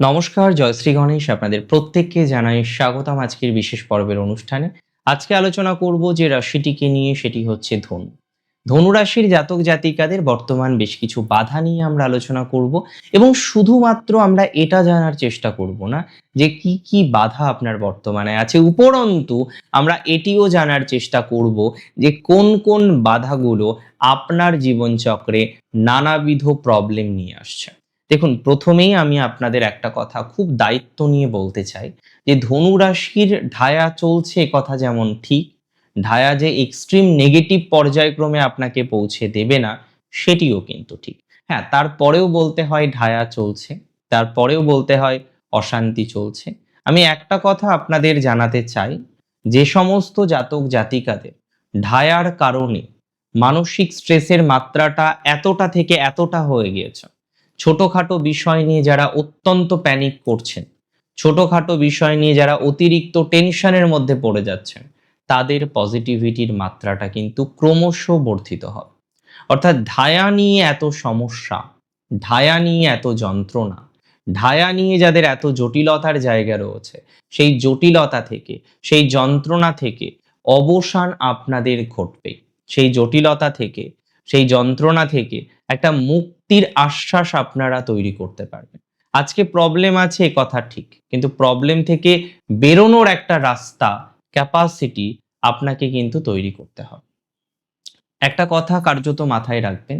নমস্কার, জয়শ্রী গণেশ আপনাদের প্রত্যেককে জানাই স্বাগতম আজকের বিশেষ পর্বের অনুষ্ঠানে। আজকে আলোচনা করব যে রাশিটিকে নিয়ে, সেটি হচ্ছে ধনু। ধনু রাশির জাতক জাতিকাদের বর্তমান বেশ কিছু বাধা নিয়ে আমরা আলোচনা করব এবং শুধুমাত্র আমরা এটা জানার চেষ্টা করব না যে কি কি বাধা আপনার বর্তমানে আছে। উপরন্তু, আমরা এটিও জানার চেষ্টা করব যে কোন কোন বাধাগুলো আপনার জীবনচক্রে নানাবিধ প্রবলেম নিয়ে আসছে। দেখুন, প্রথমেই আমি আপনাদের একটা কথা খুব দায়িত্ব নিয়ে বলতে চাই যে ধনু রাশির ঢায়া চলছে কথা যেমন ঠিক, ঢায়া যে এক্সট্রিম নেগেটিভ পর্যায়ক্রমে আপনাকে পৌঁছে দেবে না, সেটিও কিন্তু ঠিক। হ্যাঁ তারপরেও বলতে হয় ঢায়া চলছে, তারপরেও বলতে হয় অশান্তি চলছে। আমি একটা কথা আপনাদের জানাতে চাই, যে সমস্ত জাতক জাতিকাদের ঢায়ার কারণে মানসিক স্ট্রেসের মাত্রাটা এতটা থেকে এতটা হয়ে গিয়েছে ছোটখাটো বিষয় নিয়ে যারা অত্যন্ত প্যানিক করছেন, ছোটখাটো বিষয় নিয়ে যারা অতিরিক্ত টেনশনের মধ্যে পড়ে যাচ্ছেন, তাদের পজিটিভিটির মাত্রাটা কিন্তু ক্রমশ বর্ধিত হবে অর্থাৎ ধায়া নিয়ে এত সমস্যা, ধায়া নিয়ে এত যন্ত্রণা ঢায়া নিয়ে যাদের এত জটিলতার জায়গা রয়েছে, সেই জটিলতা থেকে, সেই যন্ত্রণা থেকে অবসান আপনাদের ঘটবে সেই জটিলতা থেকে, সেই যন্ত্রণা থেকে একটা মুক্তির আশ্বাস আপনারা তৈরি করতে পারবেন। আজকে প্রবলেম আছে এ কথা ঠিক, কিন্তু প্রবলেম থেকে বেরোনোর একটা রাস্তা ক্যাপাসিটি আপনাকে কিন্তু তৈরি করতে হবে। একটা কথা কার্যত মাথায় রাখবেন,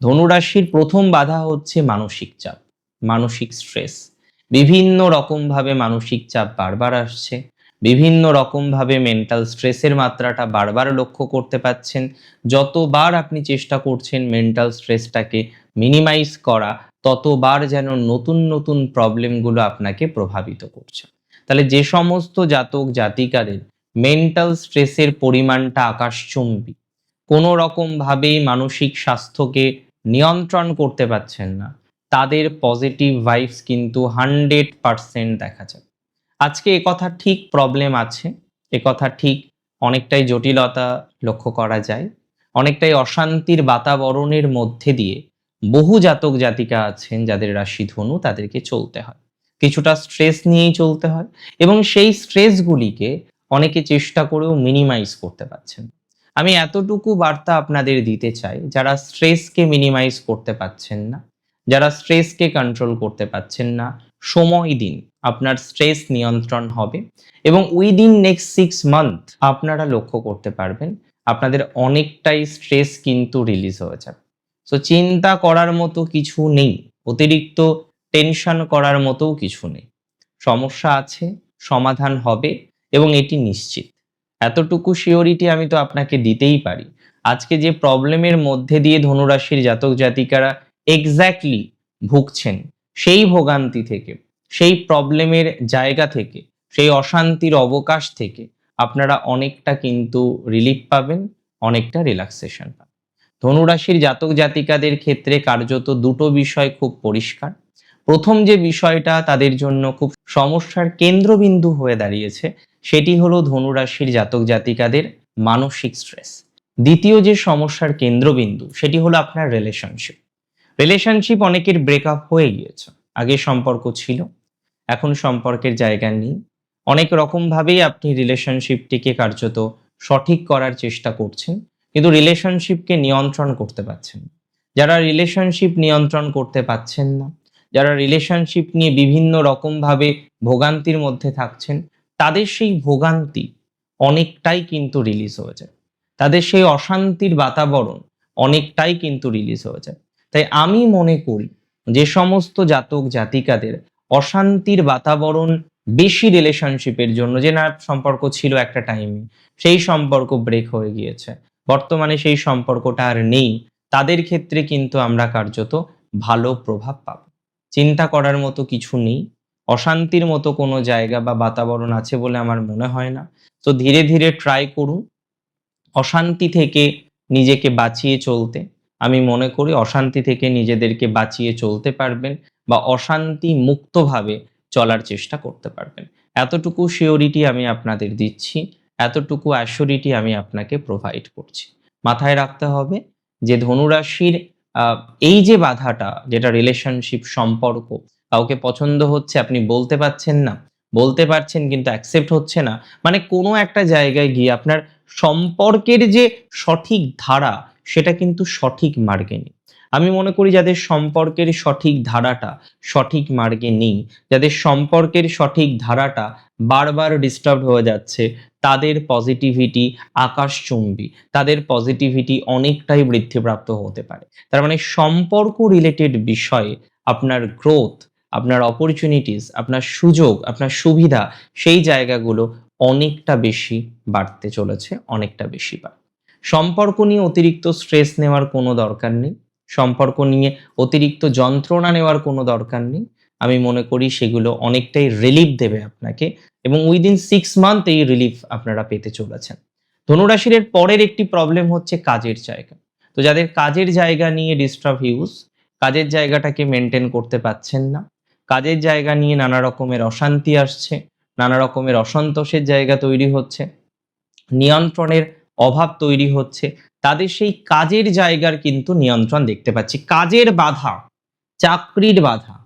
ধনুরাশির প্রথম বাধা হচ্ছে মানসিক চাপ, মানসিক স্ট্রেস বিভিন্ন রকমভাবে মানসিক চাপ বারবার আসছে, বিভিন্ন রকমভাবে মেন্টাল স্ট্রেসের মাত্রাটা বারবার লক্ষ্য করতে পাচ্ছেন। যতবার আপনি চেষ্টা করছেন মেন্টাল স্ট্রেসটাকে মিনিমাইজ করা ততবার যেন নতুন নতুন প্রবলেমগুলো আপনাকে প্রভাবিত করছে। তাহলে যে সমস্ত জাতক, জাতিকাদের মেন্টাল স্ট্রেসের পরিমাণটা আকাশচুম্বী, কোনো রকমভাবেই মানসিক স্বাস্থ্যকে নিয়ন্ত্রণ করতে পারছেন না, তাদের পজিটিভ ভাইবস কিন্তু হান্ড্রেড পারসেন্ট দেখা যায়। আজকে কথা ঠিক প্রবলেম আছে কথা ঠিক অনেকটাই জটিলতা লক্ষ্য করা যায়, অনেকটাই অশান্তির বাতাবরণের মধ্যে দিয়ে বহু জাতক জাতিকা আছেন যাদের রাশি ধনু, তাদেরকে চলতে হয়। কিছুটা স্ট্রেস নিয়েই চলতে হয় এবং সেই স্ট্রেসগুলিকে অনেকে চেষ্টা করেও মিনিমাইজ করতে পারছেন। আমি এতটুকু বার্তা আপনাদের দিতে চাই, যারা স্ট্রেসকে মিনিমাইজ করতে পারছেন না, যারা স্ট্রেসকে কন্ট্রোল করতে পারছেন না, সময় দিন, আপনার স্ট্রেস নিয়ন্ত্রণ হবে এবং উইদিন নেক্সট সিক্স মান্থ আপনারা লক্ষ্য করতে পারবেন, আপনাদের অনেকটাই স্ট্রেস কিন্তু রিলিজ হয়ে যাবে। সো চিন্তা করার মতো কিছু নেই। অতিরিক্ত টেনশন করার মতোও কিছু নেই। সমস্যা আছে, সমাধান হবে এবং এটি নিশ্চিত। এতটুকু শিওরিটি আমি তো আপনাকে দিতেই পারি। আজকে যে প্রবলেমের মধ্যে দিয়ে ধনুরাশির জাতক জাতিকারা এক্স্যাক্টলি ভুগছেন, সেই ভোগান্তি থেকে, সেই প্রবলেমের জায়গা থেকে, সেই অশান্তির অবকাশ থেকে আপনারা অনেকটা কিন্তু রিলিফ পাবেন, অনেকটা রিল্যাক্সেশন পাবেন। ধনুরাশির জাতক জাতিকাদের ক্ষেত্রে কার্যত দুটো বিষয় খুব পরিষ্কার। প্রথম যে বিষয়টা তাদের জন্য খুব সমস্যার কেন্দ্রবিন্দু হয়ে দাঁড়িয়েছে, সেটি হলো ধনুরাশির জাতক জাতিকাদের মানসিক স্ট্রেস দ্বিতীয় যে সমস্যার কেন্দ্রবিন্দু, সেটি হলো আপনার রিলেশনশিপ রিলেশনশিপ অনেকের ব্রেকআপ হয়ে গিয়েছে, আগে সম্পর্ক ছিল, এখন সম্পর্কের জায়গা নেই। অনেক রকমভাবেই আপনি রিলেশনশিপটিকে কার্যত সঠিক করার চেষ্টা করছেন। কিন্তু রিলেশনশিপকে নিয়ন্ত্রণ করতে পারছেন যারা রিলেশনশিপ নিয়ন্ত্রণ করতে পারছেন না, যারা রিলেশনশিপ নিয়ে বিভিন্ন রকমভাবে ভোগান্তির মধ্যে থাকছেন, তাদের সেই ভোগান্তি অনেকটাই কিন্তু রিলিজ হয়ে যায়। তাদের সেই অশান্তির বাতাবরণ অনেকটাই কিন্তু রিলিজ হয়ে যায়। তাই আমি মনে করি যে সমস্ত জাতক জাতিকাদের অশান্তির বাতাবরণ বেশি রিলেশনশিপের জন্য, যে না, সম্পর্ক ছিল একটা টাইমে সেই সম্পর্ক ব্রেক হয়ে গিয়েছে। বর্তমানে সেই সম্পর্কটা আর নেই, তাদের ক্ষেত্রে কিন্তু আমরা কার্যত ভালো প্রভাব পাব। চিন্তা করার মতো কিছু নেই, অশান্তির মতো কোনো জায়গা বা বাতাবরণ আছে বলে আমার মনে হয় না। তো ধীরে ধীরে ট্রাই করুন, অশান্তি থেকে নিজেকে বাঁচিয়ে চলতে। আমি মনে করি অশান্তি থেকে নিজেদেরকে বাঁচিয়ে চলতে পারবেন বা অশান্তি মুক্তভাবে চলার চেষ্টা করতে পারবেন। এতটুকু শিওরিটি আমি আপনাদের দিচ্ছি। এতটুকু অ্যাসিওরিটি আমি আপনাকে প্রোভাইড করছি। মাথায় রাখতে হবে যে ধনুরাশির এই যে বাধাটা, যেটা রিলেশনশিপ সম্পর্ক, কাউকে পছন্দ হচ্ছে, আপনি বলতে পারছেন না, বলতে পারছেন কিন্তু অ্যাকসেপ্ট হচ্ছে না মানে কোনো একটা জায়গায় গিয়ে আপনার সম্পর্কের যে সঠিক ধারা, সেটা কিন্তু সঠিক মার্গে নেই আমি মনে করি যাদের সম্পর্কের সঠিক ধারাটা, সঠিক মার্গে নেই, যাদের সম্পর্কের সঠিক ধারাটা বারবার ডিস্টার্ব হয়ে যাচ্ছে, তাদের পজিটিভিটি আকাশচুম্বী, তাদের পজিটিভিটি অনেকটাই বৃদ্ধিপ্রাপ্ত হতে পারে। তার মানে সম্পর্ক রিলেটেড বিষয়ে আপনার গ্রোথ আপনার অপরচুনিটিস আপনার সুযোগ, আপনার সুবিধা, সেই জায়গাগুলো অনেকটা বেশি বাড়তে চলেছে, অনেকটা বেশি বাড়ে সম্পর্ক নিয়ে অতিরিক্ত স্ট্রেস নেওয়ার কোনো দরকার নেই। সম্পর্ক নিয়ে অতিরিক্ত যন্ত্রণা নেওয়ার কোনো দরকার নেই। আমি মনে করি সেগুলো অনেকটাই রিলিফ দেবে আপনাকে এবং উইদিন সিক্স মান্থ এই রিলিফ আপনারা পেতে চলেছেন। ধনুরাশির পরের একটি প্রবলেম হচ্ছে কাজের জায়গা। তো যাদের কাজের জায়গা নিয়ে ডিস্টার্ব হিউজ কাজের জায়গাটাকে মেনটেন করতে পাচ্ছেন না। কাজের জায়গা নিয়ে নানা রকমের অশান্তি আসছে, নানা রকমের অসন্তোষের জায়গা তৈরি হচ্ছে, নিয়ন্ত্রণের অভাব তৈরি হচ্ছে তাদের সেই কাজের জায়গার কিন্তু নিয়ন্ত্রণ দেখতে পাচ্ছি। কাজের বাধা, চাকরির বাধা,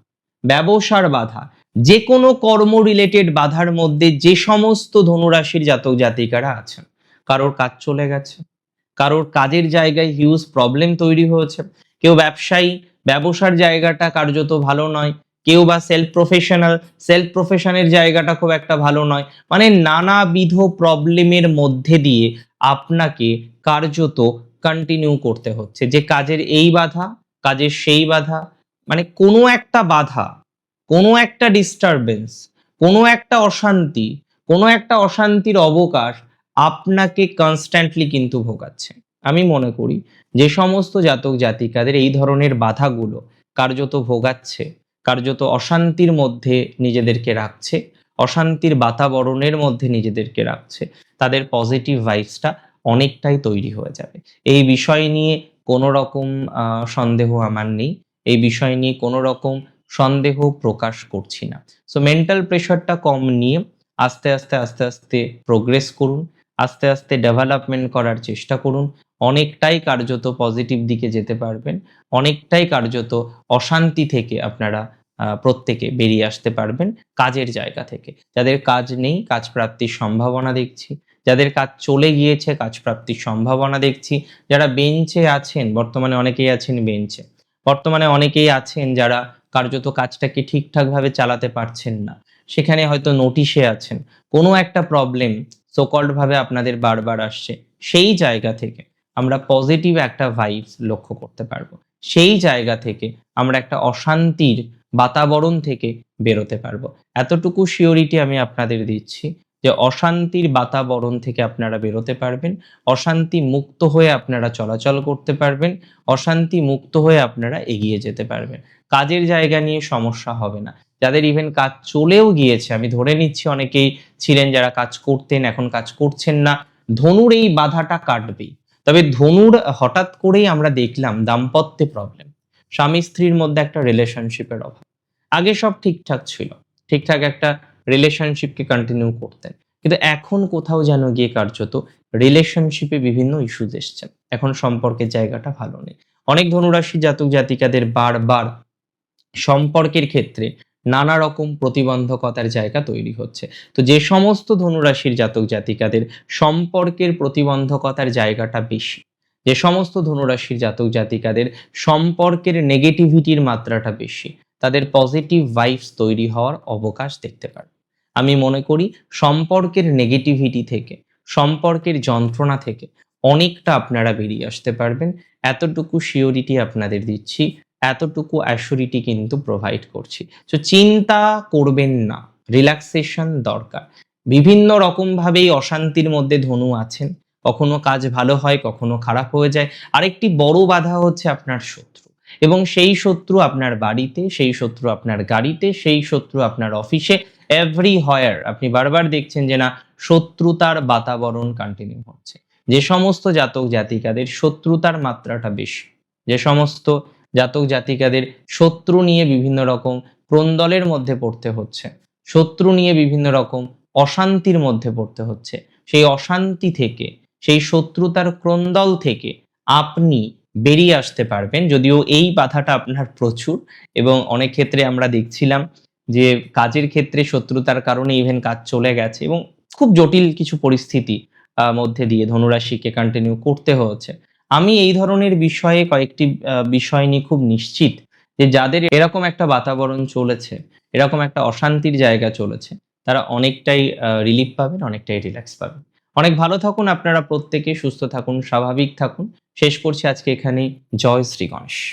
ব্যবসার বাধা যে কোনো কর্ম রিলেটেড বাধার মধ্যে যে সমস্ত ধনুরাশির জাতক জাতিকারা আছেন, কারোর কাজ চলে গেছে, কারোর কাজের জায়গায় হিউজ প্রবলেম তৈরি হয়েছে, কেউ ব্যবসায়ী, ব্যবসার জায়গাটা কার্যত ভালো নয়, কেউ বা সেলফ প্রফেশনাল সেলফ প্রফেশনের জায়গাটা খুব একটা ভালো নয়। মানে নানাবিধ প্রবলেমের মধ্যে দিয়ে আপনাকে কার্যত কন্টিনিউ করতে হচ্ছে। যে কাজের এই বাধা, কাজের সেই বাধা মানে কোনো একটা বাধা, কোনো একটা ডিস্টারবেন্স কোনো একটা অশান্তি, কোনো একটা অশান্তির অবকাশ আপনাকে কনস্ট্যান্টলি কিন্তু ভোগাচ্ছে। আমি মনে করি যে সমস্ত জাতক জাতিকাদের এই ধরনের বাধাগুলো কার্যত ভোগাচ্ছে, কার্যত অশান্তির মধ্যে নিজেদেরকে রাখছে, অশান্তির বাতাবরণের মধ্যে নিজেদেরকে রাখছে। তাদের পজিটিভ ভাইবসটা অনেকটাই তৈরি হয়ে যাবে। এই বিষয় নিয়ে কোনো রকম সন্দেহ আমার নেই। এই বিষয় নিয়ে কোনো রকম সন্দেহ প্রকাশ করছি না। সো মেন্টাল প্রেশারটা কম নিয়ে আস্তে আস্তে আস্তে আস্তে প্রোগ্রেস করুন। আস্তে আস্তে ডেভেলপমেন্ট করার চেষ্টা করুন। অনেকটাই কার্যত পজিটিভ দিকে যেতে পারবেন। অনেকটাই কার্যত অশান্তি থেকে আপনারা প্রত্যেকে বেরিয়ে আসতে পারবেন কাজের জায়গা থেকে। যাদের কাজ নেই, কাজ প্রাপ্তির সম্ভাবনা দেখছি। যাদের কাজ চলে গিয়েছে, কাজ প্রাপ্তির সম্ভাবনা দেখছি। যারা বেঞ্চে আছেন, বর্তমানে অনেকেই আছেন বেঞ্চে। বর্তমানে অনেকেই আছেন যারা কার্যত কাজটাকে ঠিকঠাকভাবে চালাতে পারছেন না। সেখানে হয়তো নোটিশে আছেন। কোনো একটা প্রবলেম সোকল্ড ভাবে আপনাদের বারবার আসছে। সেই জায়গা থেকে আমরা পজিটিভ একটা ভাইবস লক্ষ্য করতে পারব। সেই জায়গা থেকে আমরা একটা অশান্তির বাতাবরণ থেকে বেরোতে পারব। এতটুকু শিওরিটি আমি আপনাদের দিচ্ছি। যে অশান্তির বাতাবরণ থেকে আপনারা বেরোতে পারবেন, অশান্তি মুক্ত হয়ে আপনারা চলাচল করতে পারবেন, অশান্তি মুক্ত হয়ে আপনারা এগিয়ে যেতে পারবেন। কাজের জায়গা নিয়ে সমস্যা হবে না। যাদের ইভেন কাজ চলেও গিয়েছে, আমি ধরে নিচ্ছি অনেকেই ছিলেন যারা কাজ করতেন, এখন কাজ করছেন না। ধনুর এই বাধাটা কাটবেই। তবে ধনুর হঠাৎ করেই আমরা দেখলাম দাম্পত্যে প্রবলেম স্বামী স্ত্রীর মধ্যে একটা রিলেশনশিপের অভাব। আগে সব ঠিকঠাক ছিল। ঠিকঠাক একটা রিলেশনশিপকে কন্টিনিউ করতেন। কিন্তু এখন কোথাও যেন গিয়ে কার্যত রিলেশনশিপে বিভিন্ন ইস্যুজ এসছে। এখন সম্পর্কের জায়গাটা ভালো নেই। অনেক ধনুরাশি জাতক জাতিকাদের বারবার সম্পর্কের ক্ষেত্রে নানা রকম প্রতিবন্ধকতার জায়গা তৈরি হচ্ছে। তো যে সমস্ত ধনুরাশির জাতক জাতিকাদের সম্পর্কের প্রতিবন্ধকতার জায়গাটা বেশি। যে সমস্ত ধনুরাশির জাতক জাতিকাদের সম্পর্কের নেগেটিভিটির মাত্রাটা বেশি। তাদের পজিটিভ ভাইবস তৈরি হওয়ার অবকাশ দেখতে পারে আমি মনে করি সম্পর্কের নেগেটিভিটি থেকে, সম্পর্কের যন্ত্রণা থেকে অনেকটা আপনারা বেরিয়ে আসতে পারবেন। এতটুকু শিওরিটি আপনাদের দিচ্ছি, এতটুকু অ্যাসুরিটি কিন্তু প্রোভাইড করছি। তো চিন্তা করবেন না রিল্যাক্সেশন দরকার। বিভিন্ন রকমভাবেই অশান্তির মধ্যে ধনু আছেন, কখনো কাজ ভালো হয়, কখনো খারাপ হয়ে যায়। আরেকটি বড় বাধা হচ্ছে আপনার শত্রু। এবং সেই শত্রু আপনার বাড়িতে, সেই শত্রু আপনার গাড়িতে, সেই শত্রু আপনার অফিসে এভরি হয়ার আপনি বারবার দেখছেন যে না, শত্রুতার বাতাবরণ কন্টিনিউ হচ্ছে। যে সমস্ত জাতক জাতিকাদের শত্রুতার মাত্রাটা বেশি, যে সমস্ত জাতক জাতিকাদের শত্রু নিয়ে বিভিন্ন রকম ক্রন্দলের মধ্যে পড়তে হচ্ছে, শত্রু নিয়ে বিভিন্ন রকম অশান্তির মধ্যে পড়তে হচ্ছে, সেই অশান্তি থেকে, সেই শত্রুতার ক্রন্দল থেকে আপনি বেরিয়ে আসতে পারবেন, যদিও এই বাধাটা আপনার প্রচুর এবং অনেক ক্ষেত্রে আমরা দেখছিলাম যে কাজের ক্ষেত্রে শত্রুতার কারণে ইভেন কাজ চলে গেছে এবং খুব জটিল কিছু পরিস্থিতি মধ্যে দিয়ে ধনুরাশিকে কন্টিনিউ করতে হয়েছে। আমি এই ধরনের বিষয়ে কয়েকটি বিষয় নিয়ে খুব নিশ্চিত যে যাদের এরকম একটা বাতাবরণ চলেছে, এরকম একটা অশান্তির জায়গা চলেছে, তারা অনেকটাই রিলিফ পাবেন, অনেকটাই রিল্যাক্স পাবেন। অনেক ভালো থাকুন আপনারা প্রত্যেকে, সুস্থ থাকুন, স্বাভাবিক থাকুন। শেষ করছি আজকে এখানে। জয় শ্রী গণেশ।